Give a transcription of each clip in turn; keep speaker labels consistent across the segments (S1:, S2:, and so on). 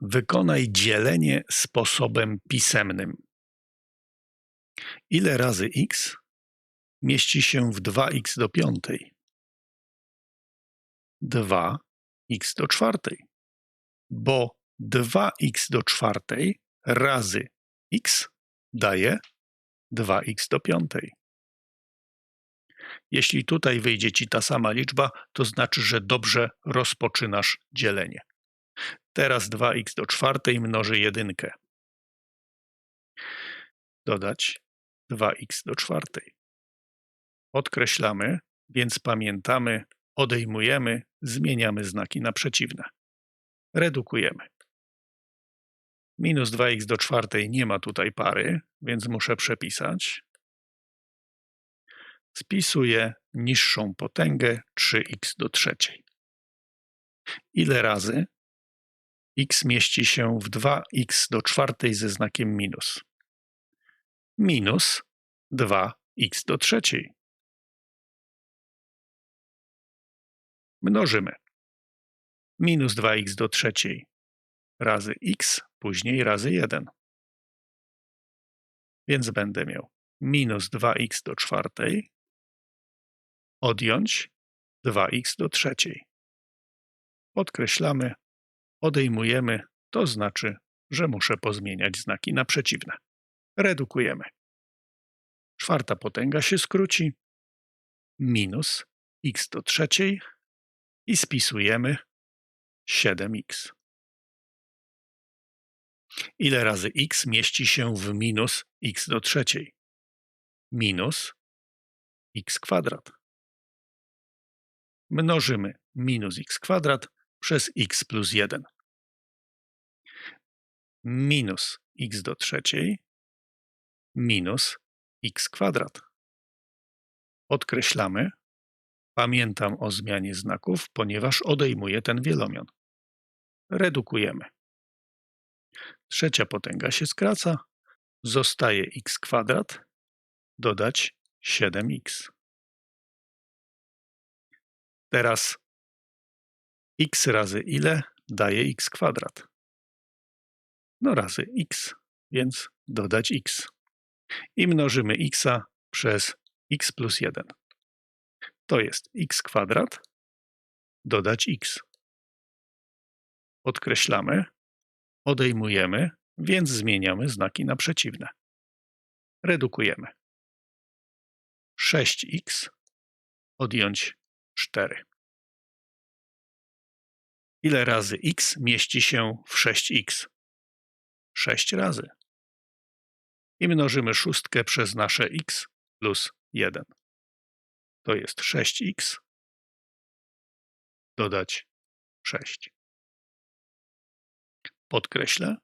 S1: Wykonaj dzielenie sposobem pisemnym. Ile razy x mieści się w 2x do piątej? 2x do czwartej. Bo 2x do czwartej razy x daje 2x do piątej. Jeśli tutaj wyjdzie ci ta sama liczba, to znaczy, że dobrze rozpoczynasz dzielenie. Teraz 2x do czwartej mnoży jedynkę. Dodać 2x do czwartej. Podkreślamy, więc pamiętamy, odejmujemy, zmieniamy znaki na przeciwne. Redukujemy. Minus 2x do czwartej nie ma tutaj pary, więc muszę przepisać. Spisuję niższą potęgę 3x do trzeciej. Ile razy x mieści się w 2x do czwartej ze znakiem minus? Minus 2x do trzeciej. Mnożymy. Minus 2x do trzeciej razy x, później razy 1. Więc będę miał minus 2x do czwartej odjąć 2x do trzeciej. Podkreślamy, odejmujemy, to znaczy, że muszę pozmieniać znaki na przeciwne. Redukujemy. Czwarta potęga się skróci. Minus x do trzeciej i spisujemy 7x. Ile razy x mieści się w minus x do trzeciej? Minus x kwadrat. Mnożymy minus x kwadrat przez x plus 1. Minus x do trzeciej minus x kwadrat. Podkreślamy. Pamiętam o zmianie znaków, ponieważ odejmuję ten wielomian. Redukujemy. Trzecia potęga się skraca. Zostaje x kwadrat. Dodać 7x. Teraz x razy ile daje x kwadrat? No razy x, więc dodać x. I mnożymy x przez x plus 1. To jest x kwadrat, dodać x. Podkreślamy, odejmujemy, więc zmieniamy znaki na przeciwne. Redukujemy. 6x odjąć 4. Ile razy x mieści się w 6x? 6 razy. I mnożymy szóstkę przez nasze x plus 1. To jest 6x dodać 6. Podkreślę.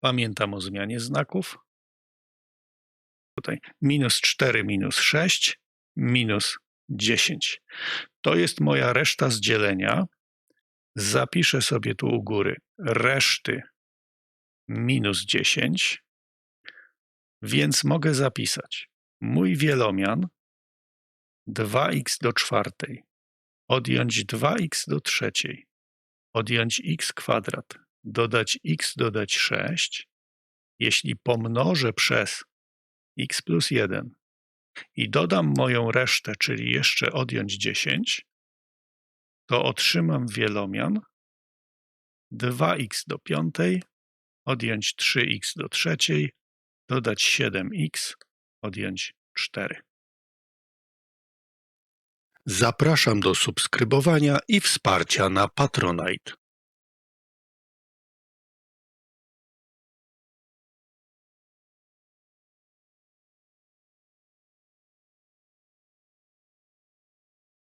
S1: Pamiętam o zmianie znaków. Tutaj minus 4 minus 6 minus 10. To jest moja reszta z dzielenia. Zapiszę sobie tu u góry reszty minus 10, więc mogę zapisać mój wielomian 2x do czwartej, odjąć 2x do trzeciej, odjąć x kwadrat, dodać x, dodać 6. Jeśli pomnożę przez x plus 1 i dodam moją resztę, czyli jeszcze odjąć 10, to otrzymam wielomian 2x do piątej, odjąć 3x do trzeciej, dodać 7x, odjąć 4. Zapraszam do subskrybowania i wsparcia na Patronite.